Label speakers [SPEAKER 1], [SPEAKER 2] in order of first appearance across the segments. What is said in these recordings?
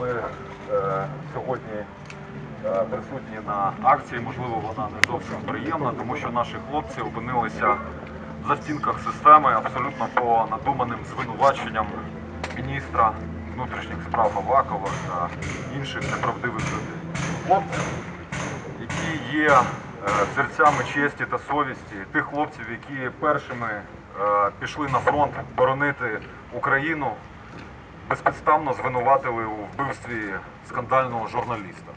[SPEAKER 1] Ми е, сьогодні е, присутні на акції. Можливо, вона не зовсім приємна, тому що наші хлопці опинилися в застінках системи абсолютно по надуманим звинуваченням міністра внутрішніх справ Авакова та інших неправдивих людей. Хлопці, які є серцями честі та совісті, тих хлопців, які першими е, пішли на фронт боронити Україну безпідставно звинуватили у вбивстві скандального журналіста.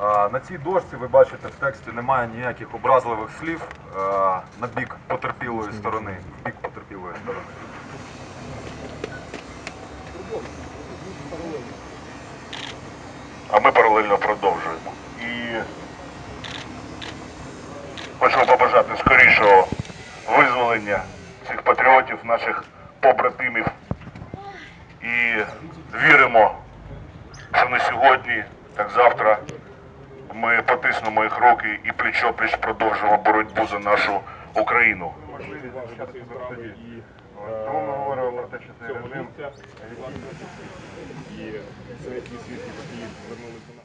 [SPEAKER 1] На цій дошці ви бачите, в тексті немає ніяких образливих слів на бік потерпілої сторони. В бік потерпілої сторони.
[SPEAKER 2] А ми паралельно продовжуємо. І хочемо побажати скорішого визволення цих патріотів, наших побратимів. І віримо, що не сьогодні, так завтра ми потиснемо їх руки і пліч-опліч продовжимо боротьбу за нашу Україну.
[SPEAKER 1] Тому ми говоримо про режим
[SPEAKER 3] І це ті свідки, звернулися.